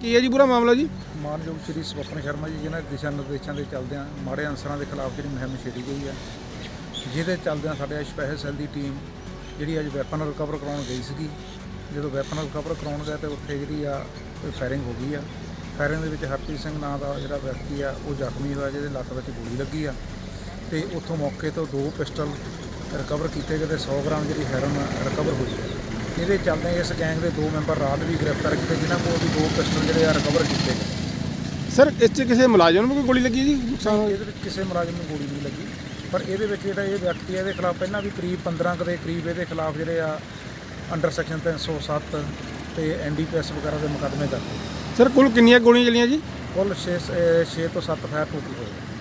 ਕੀ ਹੈ ਜੀ ਪੂਰਾ ਮਾਮਲਾ ਜੀ? ਮਾਨਯੋਗ ਸ਼੍ਰੀ ਸਵਪਨ ਸ਼ਰਮਾ ਜੀ, ਜਿਨ੍ਹਾਂ ਦੇ ਦਿਸ਼ਾ ਨਿਰਦੇਸ਼ਾਂ ਦੇ ਚੱਲਦਿਆਂ ਮਾੜੇ ਅਨਸਰਾਂ ਦੇ ਖਿਲਾਫ ਜਿਹੜੀ ਮੁਹਿੰਮ ਛੇੜੀ ਗਈ ਹੈ, ਜਿਹਦੇ ਚੱਲਦਿਆਂ ਸਾਡੇ ਸਪੈਸ਼ਲ ਸੈੱਲ ਦੀ ਟੀਮ ਜਿਹੜੀ ਅੱਜ ਵੈਪਨ ਰਿਕਵਰ ਕਰਾਉਣ ਗਈ ਸੀਗੀ। ਜਦੋਂ ਵੈਪਨ ਰਿਕਵਰ ਕਰਾਉਣ ਗਏ ਤੇ ਉੱਥੇ ਜਿਹੜੀ ਆ ਫਾਇਰਿੰਗ ਹੋ ਗਈ ਆ। ਫਾਇਰਿੰਗ ਦੇ ਵਿੱਚ ਹਰਪ੍ਰੀਤ ਸਿੰਘ ਨਾਂ ਦਾ ਜਿਹੜਾ ਵਿਅਕਤੀ ਆ, ਉਹ ਜ਼ਖਮੀ ਹੋਇਆ, ਜਿਹਦੇ ਲੱਤ ਵਿੱਚ ਗੋਲੀ ਲੱਗੀ ਆ। ਤੇ ਉੱਥੋਂ ਮੌਕੇ ਤੋਂ ਦੋ ਪਿਸਟਲ ਰਿਕਵਰ ਕੀਤੇ ਗਏ ਤੇ 100 ਗ੍ਰਾਮ ਜਿਹੜੀ ਹੈਰੋਨ ਰਿਕਵਰ ਹੋਈ। ਹੈ। ਇਹਦੇ ਚੱਲਦੇ ਇਸ ਗੈਂਗ ਦੇ ਦੋ ਮੈਂਬਰ ਰਾਤ ਵੀ ਗ੍ਰਿਫਤਾਰ ਕੀਤੇ ਜਿਨ੍ਹਾਂ ਕੋਲ ਵੀ ਦੋ ਪਿਸਟਲ ਜਿਹੜੇ ਆ ਰਿਕਵਰ ਕੀਤੇ। ਗਏ ਸਰ ਇਸ 'ਚ ਕਿਸੇ ਮੁਲਾਜ਼ਮ ਨੂੰ ਵੀ ਕੋਈ ਗੋਲੀ ਲੱਗੀ ਜੀ? ਨੁਕਸਾਨ ਹੋਇਆ ਇਹਦੇ ਵਿੱਚ ਕਿਸੇ ਮੁਲਾਜ਼ਮ ਨੂੰ ਗੋਲੀ ਨਹੀਂ ਲੱਗੀ। ਪਰ ਇਹਦੇ ਵਿੱਚ ਜਿਹੜਾ ਇਹ ਵਿਅਕਤੀ ਹੈ ਇਹਦੇ ਖਿਲਾਫ ਪਹਿਲਾਂ ਵੀ ਕਰੀਬ 15 ਕੁ ਦੇ ਕਰੀਬ ਇਹਦੇ ਖਿਲਾਫ ਜਿਹੜੇ ਆ ਅੰਡਰ ਸੈਕਸ਼ਨ 307 ਤੇ ਐਨਡੀਪੀਐਸ ਵਗੈਰਾ ਦੇ ਮੁਕੱਦਮੇ ਦਰਜ। ਸਰ ਕੁੱਲ ਕਿੰਨੀਆਂ ਗੋਲੀਆਂ ਚੱਲੀਆਂ ਜੀ? ਕੁੱਲ 6 6 ਤੋਂ 7 ਫਾਇਰ ਟੋਟਲ ਹੋਏ।